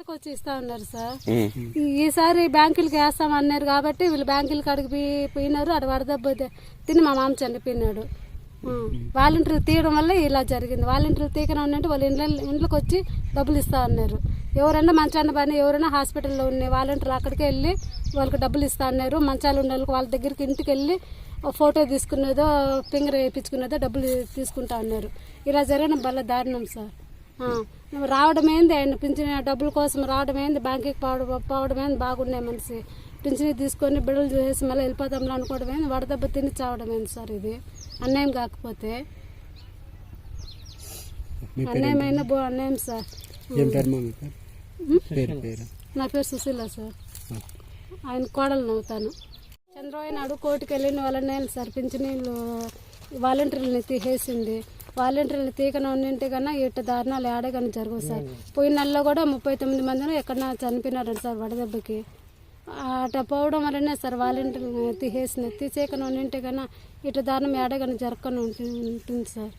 ఇళ్ళకి వచ్చి ఇస్తా ఉన్నారు సార్? ఈసారి బ్యాంకులకి వేస్తాం అన్నారు కాబట్టి వీళ్ళు బ్యాంకులకి అడిగి పోయి- పోయినారు అక్కడ వరదబ్బ తిని మా మామ చనిపోయినాడు. వాలంటీర్లు తీయడం వల్ల ఇలా జరిగింది. వాలంటీర్లు తీయకుండా ఉన్నట్టు వాళ్ళ ఇండ్ల ఇండ్లకు వచ్చి డబ్బులు ఇస్తా అన్నారు. ఎవరైనా మంచాన్ని పని ఎవరైనా హాస్పిటల్లో ఉన్న వాలంటీర్లు అక్కడికి వెళ్ళి వాళ్ళకి డబ్బులు ఇస్తా అన్నారు. మంచాలు ఉన్న వాళ్ళకి వాళ్ళ దగ్గరికి ఇంటికి వెళ్ళి ఫోటో తీసుకున్నదో ఫింగర్ వేయించుకున్నదో డబ్బులు తీసుకుంటా అన్నారు. ఇలా జరగడం వల్ల దారుణం సార్. ఆ, రావడం ఏంది? ఆయన పింఛన్ డబ్బుల కోసం రావడం ఏంది? బ్యాంకుకి పోవడం పోవడం ఏంది? బాగున్నాయి మనిషి. పింఛన్ తీసుకొని బిడ్డలు చేసి మళ్ళీ వెళ్ళిపోతాంలో అనుకోవడం ఏంది? వడదెబ్బ తిని చావడం ఏంది సార్ ఇది? అన్యాయం కాకపోతే. అన్యాయమైన బో అన్యాయం సార్. నా పేరు సుశీల సార్. ఆయన కోడలు నవ్వుతాను. చంద్రబాబు నాయుడు కోర్టుకు వెళ్ళిన వాళ్ళనే సార్ పింఛనీళ్ళు వాలంటీర్లని తీసేసింది. వాలంటీర్లు తీకన ఉండింటే కన్నా ఇట్ట దారుణాలు ఏడే కానీ జరగవు సార్. పోయిన నెలలో కూడా ముప్పై తొమ్మిది మందిని ఎక్కడ చనిపోయినారండి సార్ వడదెబ్బకి. అట పోవడం వల్లనే సార్ వాలంటీర్లు తీసేసిన తీసేకన ఉండింటే కన్నా ఇట్ట దారుణం ఏడే కానీ జరగకుండా ఉంటుంది సార్.